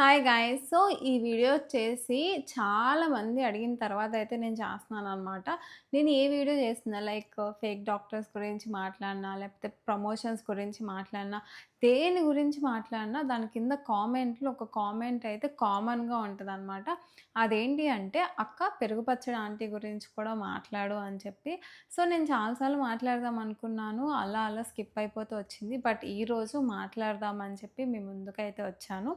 Hi guys so ఈ video వచ్చేసి చాలామంది అడిగిన తర్వాత అయితే నేను చేస్తున్నాను అనమాట నేను ఏ వీడియో చేస్తున్నా? లైక్ ఫేక్ డాక్టర్స్ గురించి మాట్లాడినా లేకపోతే ప్రమోషన్స్ గురించి మాట్లాడినా దేని గురించి మాట్లాడినా దాని కింద కామెంట్లో ఒక కామెంట్ అయితే కామన్గా ఉంటుంది అనమాట అదేంటి అంటే అక్క పెరుగు పచ్చడి ఆంటీ గురించి కూడా మాట్లాడు అని చెప్పి. సో నేను చాలాసార్లు మాట్లాడదాం అనుకున్నాను. అలా అలా స్కిప్ అయిపోతూ వచ్చింది. బట్ ఈరోజు మాట్లాడదామని చెప్పి మీ ముందుకైతే వచ్చాను.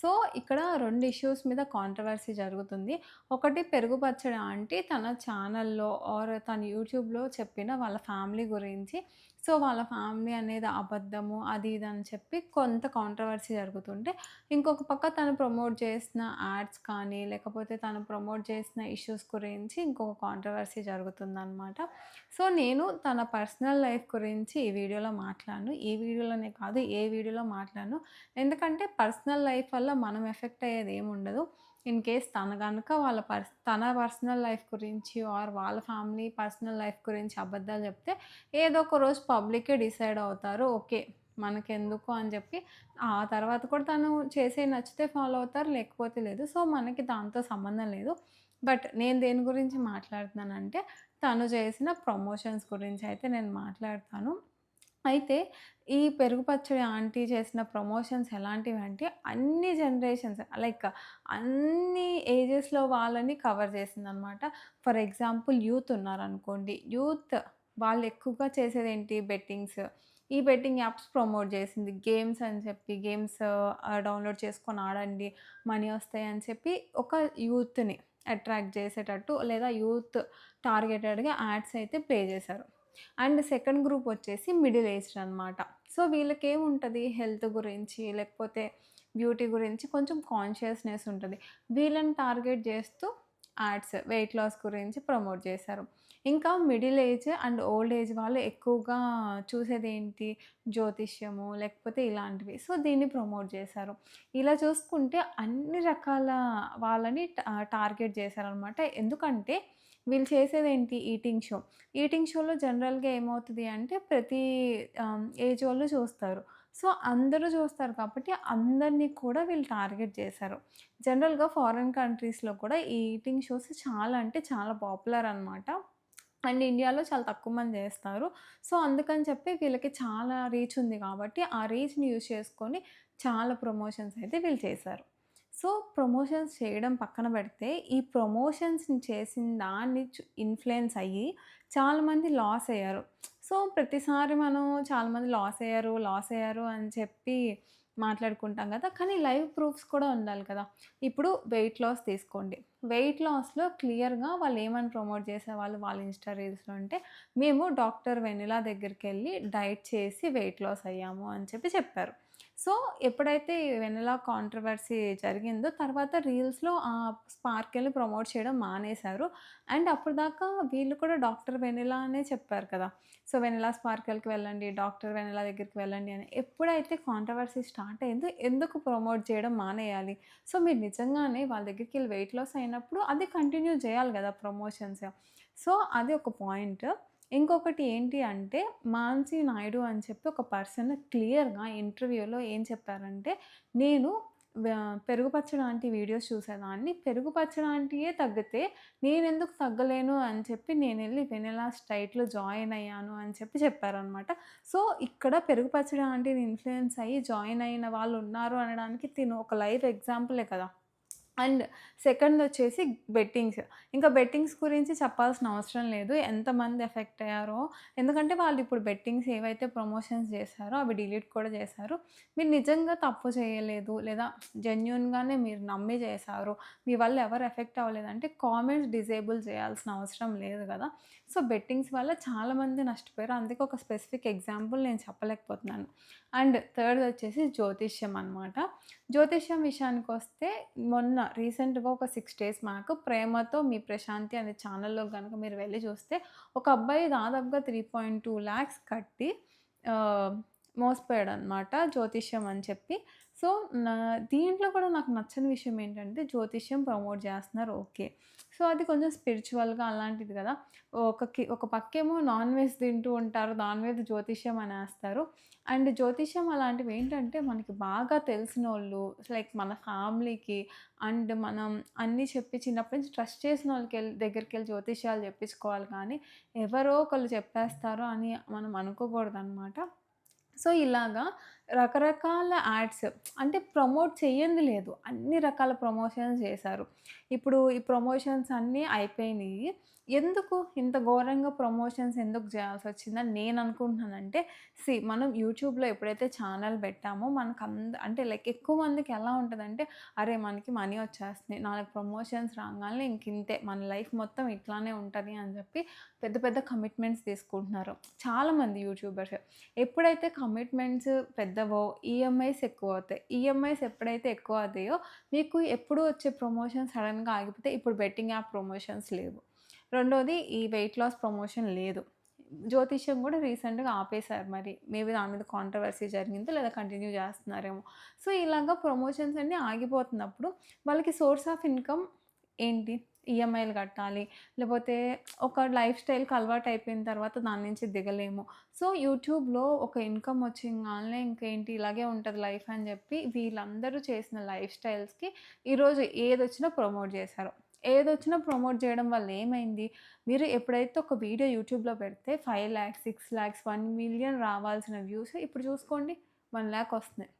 సో ఇక్కడ రెండు ఇష్యూస్ మీద కాంట్రవర్సీ జరుగుతుంది. ఒకటి పెరుగు పచ్చడి ఆంటీ తన ఛానల్లో ఆర్ తన యూట్యూబ్లో చెప్పిన వాళ్ళ ఫ్యామిలీ గురించి. సో వాళ్ళ ఫ్యామిలీ అనేది అబద్ధము అది ఇది అని చెప్పి కొంత కాంట్రవర్సీ జరుగుతుంటే ఇంకొక పక్క తను ప్రమోట్ చేసిన యాడ్స్ కానీ లేకపోతే తను ప్రమోట్ చేసిన ఇష్యూస్ గురించి ఇంకొక కాంట్రవర్సీ జరుగుతుందనమాట సో నేను తన పర్సనల్ లైఫ్ గురించి ఈ వీడియోలో మాట్లాడను. ఈ వీడియోలోనే కాదు ఏ వీడియోలో మాట్లాడను. ఎందుకంటే పర్సనల్ లైఫ్ వల్ల మనం ఎఫెక్ట్ అయ్యేది ఏమి ఉండదు ఇన్ కేస్ తన కనుక వాళ్ళ పర్స్ తన పర్సనల్ లైఫ్ గురించి ఆర్ వాళ్ళ ఫ్యామిలీ పర్సనల్ లైఫ్ గురించి అబద్ధాలు చెప్తే ఏదో ఒక రోజు పబ్లికే డిసైడ్ అవుతారు. ఓకే మనకెందుకు అని చెప్పి ఆ తర్వాత కూడా తను చేసే నచ్చితే ఫాలో అవుతారు లేకపోతే లేదు. సో మనకి దాంతో సంబంధం లేదు. బట్ నేను దేని గురించి మాట్లాడుతున్నానంటే తను చేసిన ప్రమోషన్స్ గురించి అయితే నేను మాట్లాడతాను. అయితే ఈ పెరుగు పచ్చడి ఆంటీ చేసిన ప్రమోషన్స్ ఎలాంటివి అంటే అన్ని జనరేషన్స్ లైక్ అన్ని ఏజెస్లో వాళ్ళని కవర్ చేసిందనమాట. ఫర్ ఎగ్జాంపుల్ యూత్ ఉన్నారనుకోండి యూత్ వాళ్ళు ఎక్కువగా చేసేది ఏంటి? బెట్టింగ్స్. ఈ బెట్టింగ్ యాప్స్ ప్రమోట్ చేసింది. గేమ్స్ అని చెప్పి గేమ్స్ డౌన్లోడ్ చేసుకొని ఆడండి మనీ వస్తాయి అని చెప్పి ఒక యూత్ని అట్రాక్ట్ చేసేటట్టు లేదా యూత్ టార్గెటెడ్గా యాడ్స్ అయితే ప్లే చేశారు. అండ్ సెకండ్ గ్రూప్ వచ్చేసి మిడిల్ ఏజ్డ్ అనమాట సో వీళ్ళకి ఏముంటుంది హెల్త్ గురించి లేకపోతే బ్యూటీ గురించి కొంచెం కాన్షియస్నెస్ ఉంటుంది. వీళ్ళని టార్గెట్ చేస్తూ యాడ్స్ వెయిట్ లాస్ గురించి ప్రమోట్ చేశారు. ఇంకా middle age and old age వాళ్ళు ఎక్కువగా చూసేది ఏంటి జ్యోతిష్యము లేకపోతే ఇలాంటివి. సో దీన్ని ప్రమోట్ చేశారు. ఇలా చూసుకుంటే అన్ని రకాల వాళ్ళని టార్గెట్ చేశారనమాట ఎందుకంటే వీళ్ళు చేసేది ఏంటి ఈటింగ్ షో? ఈటింగ్ షోలో జనరల్గా ఏమవుతుంది అంటే ప్రతి ఏజ్ వాళ్ళు చూస్తారు. సో అందరూ చూస్తారు కాబట్టి అందరినీ కూడా వీళ్ళు టార్గెట్ చేశారు. జనరల్గా ఫారిన్ కంట్రీస్లో కూడా ఈ ఈటింగ్ షోస్ చాలా అంటే చాలా పాపులర్ అనమాట అండ్ ఇండియాలో చాలా తక్కువ మంది చేస్తారు. సో అందుకని చెప్పి వీళ్ళకి చాలా రీచ్ ఉంది కాబట్టి ఆ రీచ్ని యూజ్ చేసుకొని చాలా ప్రమోషన్స్ అయితే వీళ్ళు చేశారు. సో ప్రమోషన్స్ చేయడం పక్కన పెడితే ఈ ప్రమోషన్స్ని చేసిన దాన్ని ఇన్ఫ్లుయెన్స్ అయ్యి చాలామంది లాస్ అయ్యారు. సో ప్రతిసారి మనం చాలామంది లాస్ అయ్యారు లాస్ అయ్యారు అని చెప్పి మాట్లాడుకుంటాం కదా కానీ లైవ్ ప్రూఫ్స్ కూడా ఉండాలి కదా. ఇప్పుడు వెయిట్ లాస్ తీసుకోండి. వెయిట్ లాస్లో క్లియర్గా వాళ్ళు ఏమని ప్రమోట్ చేసేవాళ్ళు వాళ్ళ ఇన్స్టా రీల్స్లో అంటే మేము డాక్టర్ వెనిలా దగ్గరికి వెళ్ళి డైట్ చేసి వెయిట్ లాస్ అయ్యాము అని చెప్పి చెప్పారు. సో ఎప్పుడైతే వెనలా కాంట్రవర్సీ జరిగిందో తర్వాత రీల్స్లో ఆ స్పార్కెల్ని ప్రమోట్ చేయడం మానేశారు. అండ్ అప్పుడు దాకా వీళ్ళు కూడా డాక్టర్ వెనిలా అనే చెప్పారు కదా! సో వెనలా స్పార్కెల్కి వెళ్ళండి డాక్టర్ వెనిలా దగ్గరికి వెళ్ళండి అని ఎప్పుడైతే కాంట్రవర్సీ స్టార్ట్ అయిందో ఎందుకు ప్రమోట్ చేయడం మానేయాలి? సో మీరు నిజంగానే వాళ్ళ దగ్గరికి వెళ్ళి వెయిట్ లాస్ అయినప్పుడు అది కంటిన్యూ చేయాలి కదా ప్రమోషన్స్. సో అది ఒక పాయింట్. ఇంకొకటి ఏంటి అంటే మాన్సీ నాయుడు అని చెప్పి ఒక పర్సన్ క్లియర్గా ఇంటర్వ్యూలో ఏం చెప్పారంటే నేను పెరుగు పచ్చడాంటి వీడియోస్ చూసేదాన్ని. పెరుగు పచ్చడాంటియే తగ్గితే నేను ఎందుకు తగ్గలేను అని చెప్పి నేను వెళ్ళి వెనెలా స్టైట్లో జాయిన్ అయ్యాను అని చెప్పి చెప్పారనమాట. సో ఇక్కడ పెరుగు పచ్చడి ఇన్ఫ్లుయెన్స్ అయ్యి జాయిన్ అయిన వాళ్ళు ఉన్నారు అనడానికి తిను ఒక లైవ్ ఎగ్జాంపులే కదా. అండ్ సెకండ్ వచ్చేసి బెట్టింగ్స్. ఇంకా బెట్టింగ్స్ గురించి చెప్పాల్సిన అవసరం లేదు. ఎంతమంది ఎఫెక్ట్ అయ్యారో ఎందుకంటే వాళ్ళు ఇప్పుడు బెట్టింగ్స్ ఏవైతే ప్రమోషన్స్ చేశారో అవి డిలీట్ కూడా చేశారు. మీరు నిజంగా తప్పు చేయలేదు లేదా జెన్యున్గానే మీరు నమ్మి చేశారు మీ వల్ల ఎవరు ఎఫెక్ట్ అవ్వలేదంటే కామెంట్స్ డిజేబుల్ చేయాల్సిన అవసరం లేదు కదా. సో బెట్టింగ్స్ వల్ల చాలామంది నష్టపోయారు. అందుకే ఒక స్పెసిఫిక్ ఎగ్జాంపుల్ నేను చెప్పలేకపోతున్నాను. అండ్ థర్డ్ వచ్చేసి జ్యోతిష్యం అనమాట జ్యోతిష్యం విషయానికి వస్తే మొన్న రీసెంట్గా ఒక సిక్స్ డేస్ మాకు ప్రేమతో మీ ప్రశాంతి అనే ఛానల్లో కనుక మీరు వెళ్ళి చూస్తే ఒక అబ్బాయి దాదాపుగా త్రీ పాయింట్ టూ ల్యాక్స్ కట్టి మోసపోయాడు అనమాట జ్యోతిష్యం అని చెప్పి. సో, నా దీంట్లో కూడా నాకు నచ్చని విషయం ఏంటంటే జ్యోతిష్యం ప్రమోట్ చేస్తున్నారు ఓకే. సో, అది కొంచెం స్పిరిచువల్‌గా అలాంటిది కదా! ఒక ఒక పక్కేమో నాన్ వెజ్ తింటూ ఉంటారు. దాని మీద జ్యోతిష్యం అనేస్తారు. అండ్ జ్యోతిష్యం అలాంటివి ఏంటంటే మనకి బాగా తెలిసిన వాళ్ళు లైక్ మన ఫ్యామిలీకి అండ్ మనం అన్నీ చెప్పి చిన్నప్పటి నుంచి ట్రస్ట్ చేసిన వాళ్ళకి వెళ్ళి దగ్గరికి వెళ్ళి జ్యోతిష్యాలు చెప్పించుకోవాలి కానీ, ఎవరో ఒకళ్ళు చెప్పేస్తారు అని మనం అనుకోకూడదనమాట. సో, ఇలాగా రకరకాల యాడ్స్ అంటే ప్రమోట్ చేయంది లేదు. అన్ని రకాల ప్రమోషన్స్ చేశారు. ఇప్పుడు ఈ ప్రమోషన్స్ అన్నీ అయిపోయినాయి ఎందుకు ఇంత ఘోరంగా ప్రమోషన్స్ ఎందుకు చేయాల్సొచ్చిందని నేను అనుకుంటున్నానంటే, సి మనం యూట్యూబ్‌లో ఎప్పుడైతే ఛానల్ పెట్టామో మనకు అంద అంటే లైక్ ఎక్కువ మందికి ఎలా ఉంటుందంటే అరే! మనకి మనీ వచ్చేస్తున్నాయి. నాలుగు ప్రమోషన్స్ రాగానే ఇంక ఇంతే మన లైఫ్ మొత్తం ఇట్లానే ఉంటుంది అని చెప్పి పెద్ద పెద్ద కమిట్మెంట్స్ తీసుకుంటున్నారు. చాలామంది యూట్యూబర్స్. ఎప్పుడైతే కమిట్మెంట్స్ పెద్ద పెద్దవో ఈఎంఐస్ ఎక్కువ అవుతాయి ఈఎంఐస్ ఎప్పుడైతే ఎక్కువ అవుతాయో మీకు ఎప్పుడు వచ్చే ప్రమోషన్స్ సడన్గా ఆగిపోతే ఇప్పుడు బెట్టింగ్ యాప్ ప్రమోషన్స్ లేవు. రెండోది ఈ వెయిట్ లాస్ ప్రమోషన్ లేదు. జ్యోతిష్యం కూడా రీసెంట్‌గా ఆపేశారు మరి. మేబీ దాని మీద కాంట్రవర్సీ జరిగిందో లేదా కంటిన్యూ చేస్తున్నారేమో. సో, ఇలాగ ప్రమోషన్స్ అన్నీ ఆగిపోతున్నప్పుడు వాళ్ళకి సోర్స్ ఆఫ్ ఇన్‌కమ్ ఏంటి? ఈఎంఐలు కట్టాలి. లేకపోతే ఒక లైఫ్ స్టైల్‌కి అలవాటు అయిపోయిన తర్వాత దాని నుంచి దిగలేము. సో, యూట్యూబ్‌లో ఒక ఇన్‌కమ్ వచ్చింగాల్నే ఇంకేంటి ఇలాగే ఉంటుంది లైఫ్ అని చెప్పి వీళ్ళందరూ చేసిన లైఫ్ స్టైల్స్‌కి ఈరోజు ఏదొచ్చినా ప్రమోట్ చేశారు. ఏదొచ్చినా ప్రమోట్ చేయడం వల్ల ఏమైంది? మీరు ఎప్పుడైతే ఒక వీడియో యూట్యూబ్‌లో పెడితే five lakhs six lakhs one million రావాల్సిన వ్యూస్ ఇప్పుడు చూసుకోండి వన్ ల్యాక్ వస్తున్నాయి.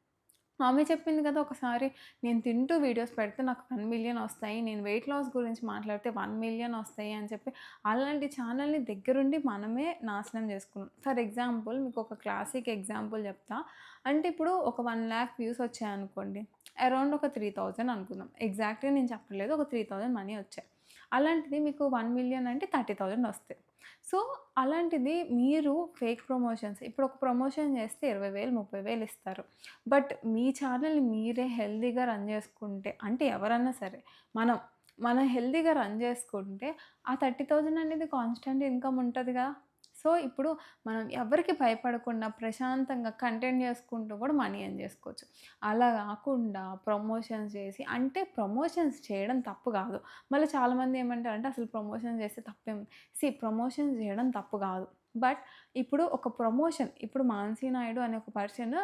ఆమె చెప్పింది కదా! ఒకసారి నేను తింటూ వీడియోస్ పెడితే నాకు వన్ మిలియన్ వస్తాయి. నేను వెయిట్ లాస్ గురించి మాట్లాడితే వన్ మిలియన్ వస్తాయి అని చెప్పి అలాంటి ఛానల్‌ని దగ్గరుండి మనమే నాశనం చేసుకున్నాం. ఫర్ ఎగ్జాంపుల్ మీకు ఒక క్లాసిక్ ఎగ్జాంపుల్ చెప్తా. అంటే ఇప్పుడు ఒక వన్ ల్యాక్ వ్యూస్ వచ్చాయనుకోండి. అరౌండ్ ఒక 3,000 అనుకుందాం. ఎగ్జాక్ట్‌గా నేను చెప్పలేదు ఒక 3,000 మనీ వచ్చాయి. అలాంటిది మీకు వన్ మిలియన్ అంటే 30,000 వస్తాయి. సో, అలాంటిది మీరు ఫేక్ ప్రమోషన్స్ ఇప్పుడు ఒక ప్రమోషన్ చేస్తే ఇరవై వేలు ముప్పై వేలు ఇస్తారు. బట్ మీ ఛానల్‌ని మీరే హెల్తీగా రన్ చేసుకుంటే అంటే ఎవరన్నా సరే మనం, మనం హెల్తీగా రన్ చేసుకుంటే ఆ 30,000 అనేది కాన్స్టెంట్ ఇన్‌కమ్ ఉంటుంది కదా! సో, ఇప్పుడు మనం ఎవరికి భయపడకుండా ప్రశాంతంగా కంటెంట్ చేసుకుంటూ కూడా మనీ ఎర్న్ చేసుకోవచ్చు. అలా కాకుండా ప్రమోషన్స్ చేసి అంటే ప్రమోషన్స్ చేయడం తప్పు కాదు. మళ్ళీ చాలామంది ఏమంటారంటే అసలు ప్రమోషన్స్ చేస్తే తప్పేం సి ప్రమోషన్స్ చేయడం తప్పు కాదు. బట్ ఇప్పుడు ఒక ప్రమోషన్ ఇప్పుడు మానసీ నాయుడు అనే ఒక పర్సన్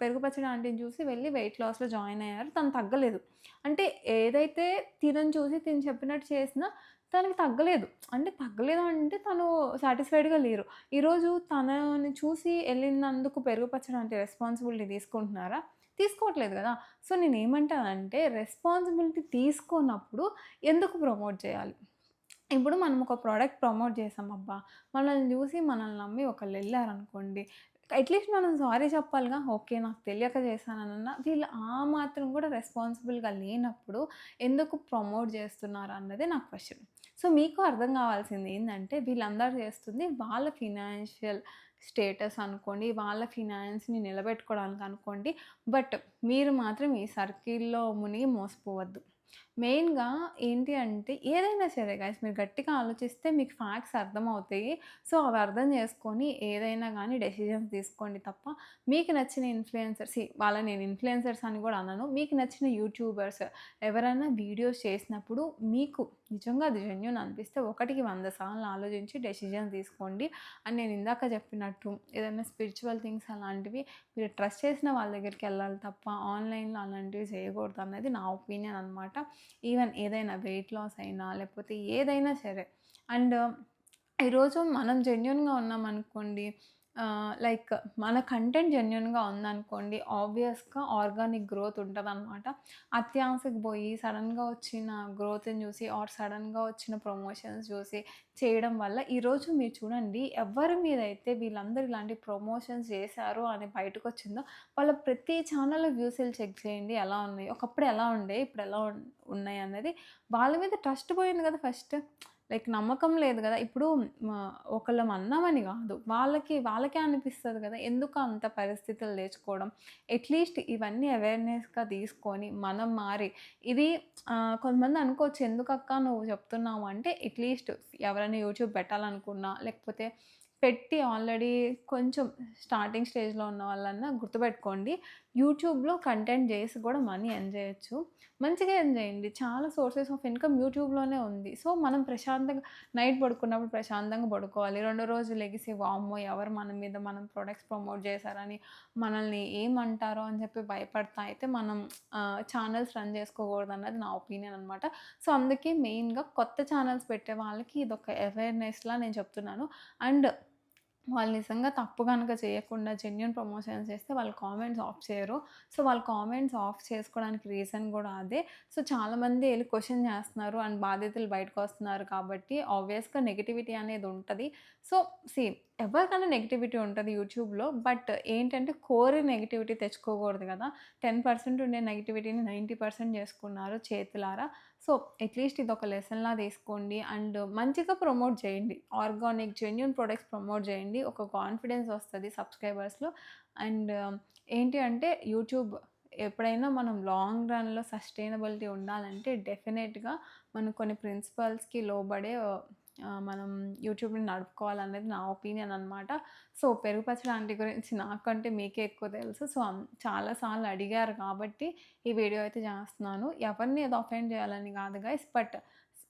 పెరుగుపచ్చడి ఆంటీని చూసి వెళ్ళి వెయిట్ లాస్‌లో జాయిన్ అయ్యారు. తను తగ్గలేదు. అంటే ఏదైతే తినని చూసి తిని చెప్పినట్టు చేసినా తనకి తగ్గలేదు. అంటే తగ్గలేదు అంటే తను సాటిస్ఫైడ్‌గా లేరు. ఈరోజు తనని చూసి వెళ్ళినందుకు పెరుగుపరచడానికి రెస్పాన్సిబిలిటీ తీసుకుంటున్నారా? తీసుకోవట్లేదు కదా! సో, నేను ఏమంటానంటే రెస్పాన్సిబిలిటీ తీసుకున్నప్పుడు ఎందుకు ప్రమోట్ చేయాలి? ఇప్పుడు మనం ఒక ప్రోడక్ట్ ప్రమోట్ చేసాం అబ్బా! మనల్ని చూసి మనల్ని నమ్మి ఒకళ్ళెళ్ళారనుకోండి. అట్‌లీస్ట్ మనం సారీ చెప్పాలిగా. ఓకే. నాకు తెలియక చేశానన్న వీళ్ళు ఆ మాత్రం కూడా రెస్పాన్సిబుల్‌గా లేనప్పుడు ఎందుకు ప్రమోట్ చేస్తున్నారు అన్నది నా క్వశ్చన్ సో, మీకు అర్థం కావాల్సింది ఏంటంటే వీళ్ళందరూ చేస్తుంది వాళ్ళ ఫినాన్షియల్ స్టేటస్ అనుకోండి. వాళ్ళ ఫినాన్స్‌ని నిలబెట్టుకోవడానికి అనుకోండి. బట్ మీరు మాత్రం ఈ సర్కిల్‌లో మునిగి మోసపోవద్దు. మెయిన్‌గా ఏంటి అంటే ఏదైనా సరే గైస్ మీరు గట్టిగా ఆలోచిస్తే మీకు ఫ్యాక్ట్స్ అర్థమవుతాయి. సో, అవి అర్థం చేసుకొని ఏదైనా కానీ డెసిషన్స్ తీసుకోండి తప్ప మీకు నచ్చిన ఇన్‌ఫ్లుయెన్సర్స్ వాళ్ళ నేను ఇన్‌ఫ్లుయెన్సర్స్ అని కూడా అన్నాను మీకు నచ్చిన యూట్యూబర్స్ ఎవరైనా వీడియోస్ చేసినప్పుడు మీకు నిజంగా అది జెన్యున్ అనిపిస్తే ఒకటికి వంద సార్లు ఆలోచించి డెసిజన్ తీసుకోండి. అని నేను ఇందాక చెప్పినట్టు ఏదైనా స్పిరిచువల్ థింగ్స్ అలాంటివి మీరు ట్రస్ట్ చేసిన వాళ్ళ దగ్గరికి వెళ్ళాలి తప్ప ఆన్‌లైన్‌లో అలాంటివి చేయకూడదు అన్నది నా ఒపీనియన్ అనమాట. ఈవెన్ ఏదైనా వెయిట్ లాస్ అయినా లేకపోతే ఏదైనా సరే. అండ్ ఈరోజు మనం జెన్యున్గా ఉన్నామనుకోండి లైక్ మన కంటెంట్ జెన్యున్గా ఉందనుకోండి ఆబ్వియస్‌గా ఆర్గానిక్ గ్రోత్ ఉంటదనమాట. అత్యాశకు పోయి సడన్గా వచ్చిన గ్రోత్‌ని చూసి ఆర్ సడన్గా వచ్చిన ప్రమోషన్స్ చూసి చేయడం వల్ల ఈరోజు మీరు చూడండి ఎవరి అయితే వీళ్ళందరూ ఇలాంటి ప్రమోషన్స్ చేశారు అని బయటకొచ్చిందో వాళ్ళ ప్రతి ఛానల్ వ్యూస్‌లు చెక్ చేయండి ఎలా ఉన్నాయి. ఒకప్పుడు ఎలా ఉండే ఇప్పుడు ఎలా ఉన్నాయి అన్నది వాళ్ళ మీద ట్రస్ట్ పోయింది కదా ఫస్ట్. లైక్ నమ్మకం లేదు కదా! ఇప్పుడు ఒకళ్ళం అన్నామని కాదు. వాళ్ళకి వాళ్ళకే అనిపిస్తుంది కదా! ఎందుకు అంత పరిస్థితులు తెచ్చుకోవడం. అట్‌లీస్ట్ ఇవన్నీ అవేర్‌నెస్‌గా తీసుకొని మనం మారి ఇది కొంతమంది అనుకోవచ్చు ఎందుకక్క నువ్వు చెప్తున్నావు అంటే అట్‌లీస్ట్ ఎవరైనా యూట్యూబ్ పెట్టాలనుకున్నా లేకపోతే పెట్టి ఆల్రెడీ కొంచెం స్టార్టింగ్ స్టేజ్‌లో ఉన్న వాళ్ళన్నా గుర్తుపెట్టుకోండి. యూట్యూబ్‌లో కంటెంట్ చేసి కూడా మనీ ఎర్న్ చేయొచ్చు. మంచిగా ఎర్న్ చేయండి. చాలా సోర్సెస్ ఆఫ్ ఇన్‌కమ్ యూట్యూబ్‌లోనే ఉంది. సో, మనం ప్రశాంతంగా నైట్ పడుకున్నప్పుడు ప్రశాంతంగా పడుకోవాలి. రెండో రోజు లెగిసి వామ్మో! ఎవరు మన మీద మనం ప్రొడక్ట్స్ ప్రమోట్ చేశారని మనల్ని ఏమంటారో అని చెప్పి భయపడతా అయితే మనం ఛానల్స్ రన్ చేసుకోకూడదు అన్నది నా ఒపీనియన్ అనమాట. సో, అందుకే మెయిన్‌గా కొత్త ఛానల్స్ పెట్టే వాళ్ళకి ఇదొక అవేర్‌నెస్‌లా నేను చెప్తున్నాను. అండ్ వాళ్ళు నిజంగా తప్పు కనుక చేయకుండా జెన్యున్ ప్రమోషన్స్ చేస్తే వాళ్ళు కామెంట్స్ ఆఫ్ చేయరు. సో, వాళ్ళు కామెంట్స్ ఆఫ్ చేసుకోవడానికి రీజన్ కూడా అదే. సో, చాలామంది వెళ్ళి క్వశ్చన్ చేస్తున్నారు అండ్ బాధితులు బయటకొస్తున్నారు కాబట్టి ఆబ్వియస్‌గా నెగిటివిటీ అనేది ఉంటుంది సో, సీ ఎవరికైనా నెగటివిటీ ఉంటుంది యూట్యూబ్‌లో. బట్ ఏంటంటే కోరి నెగిటివిటీ తెచ్చుకోకూడదు కదా! 10% ఉండే నెగిటివిటీని నైంటీ పర్సెంట్ చేసుకున్నారు చేతులారా. సో, అట్‌లీస్ట్ ఇది ఒక లెసన్‌లా తీసుకోండి. అండ్ మంచిగా ప్రమోట్ చేయండి. ఆర్గానిక్ జెన్యున్ ప్రొడక్ట్స్ ప్రమోట్ చేయండి. ఒక కాన్ఫిడెన్స్ వస్తుంది సబ్స్క్రైబర్స్‌లో. అండ్ ఏంటి అంటే యూట్యూబ్ ఎప్పుడైనా మనం లాంగ్ రన్‌లో సస్టైనబిలిటీ ఉండాలంటే డెఫినెట్‌గా మనం కొన్ని ప్రిన్సిపల్స్‌కి లోబడే మనం యూట్యూబ్‌ని నడుపుకోవాలనేది నా ఒపీనియన్ అనమాట. సో, పెరుగు పచ్చడి గురించి నాకంటే మీకే ఎక్కువ తెలుసు. సో, చాలాసార్లు అడిగారు కాబట్టి ఈ వీడియో అయితే చేస్తున్నాను. ఎవరిని ఏదో అఫెండ్ చేయాలని కాదు గైస్. బట్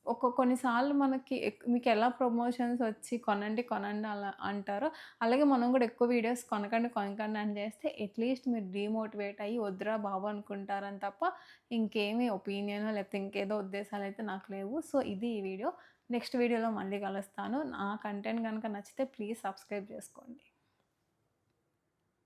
ఒక కొన్నిసార్లు మనకి మీకు ఎలా ప్రమోషన్స్ వచ్చి కొనండి, కొనండి అలా అంటారో, అలాగే మనం కూడా ఎక్కువ వీడియోస్ కొనకండి, కొనకండి అని చేస్తే అట్‌లీస్ట్ మీరు డీమోటివేట్ అయ్యి వద్దురా బాబు అనుకుంటారని తప్ప ఇంకేమి ఒపీనియనో లేకపోతే ఇంకేదో ఉద్దేశాలు అయితే నాకు లేవు. సో, ఇది ఈ వీడియో. నెక్స్ట్ వీడియోలో మళ్ళీ కలుస్తాను. నా కంటెంట్ కనుక నచ్చితే ప్లీజ్ సబ్స్క్రైబ్ చేసుకోండి.